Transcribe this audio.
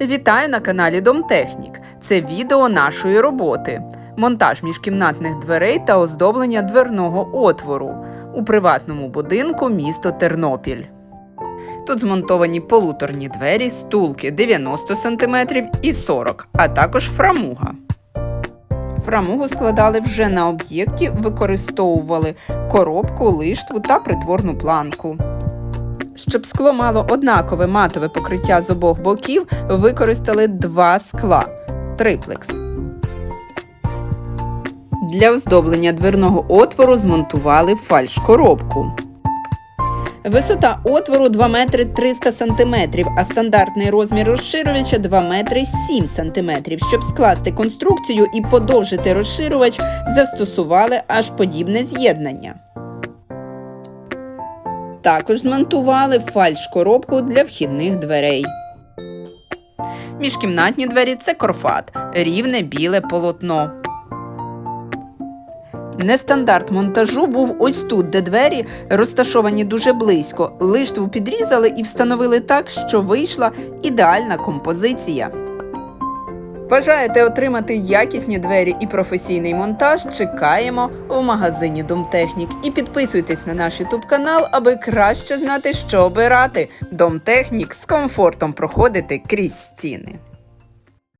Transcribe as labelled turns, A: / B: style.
A: Вітаю на каналі Домтехнік. Це відео нашої роботи. Монтаж міжкімнатних дверей та оздоблення дверного отвору у приватному будинку місто Тернопіль. Тут змонтовані полуторні двері, стулки 90 см і 40 а також фрамуга. Фрамугу складали вже на об'єкті, використовували коробку, лиштву та притворну планку. Щоб скло мало однакове матове покриття з обох боків, використали два скла триплекс. Для оздоблення дверного отвору змонтували фальш-коробку. Висота отвору 2 метри 300 см, а стандартний розмір розширювача 2 метри 7 см. Щоб скласти конструкцію і подовжити розширювач, застосували аж подібне з'єднання. Також змонтували фальш-коробку для вхідних дверей. Міжкімнатні двері це корфат, рівне біле полотно. Нестандарт монтажу був ось тут, де двері розташовані дуже близько. Лиштву підрізали і встановили так, що вийшла ідеальна композиція. Бажаєте отримати якісні двері і професійний монтаж? Чекаємо в магазині Домтехнік. І підписуйтесь на наш YouTube канал, аби краще знати, що обирати. Домтехнік з комфортом проходити крізь стіни.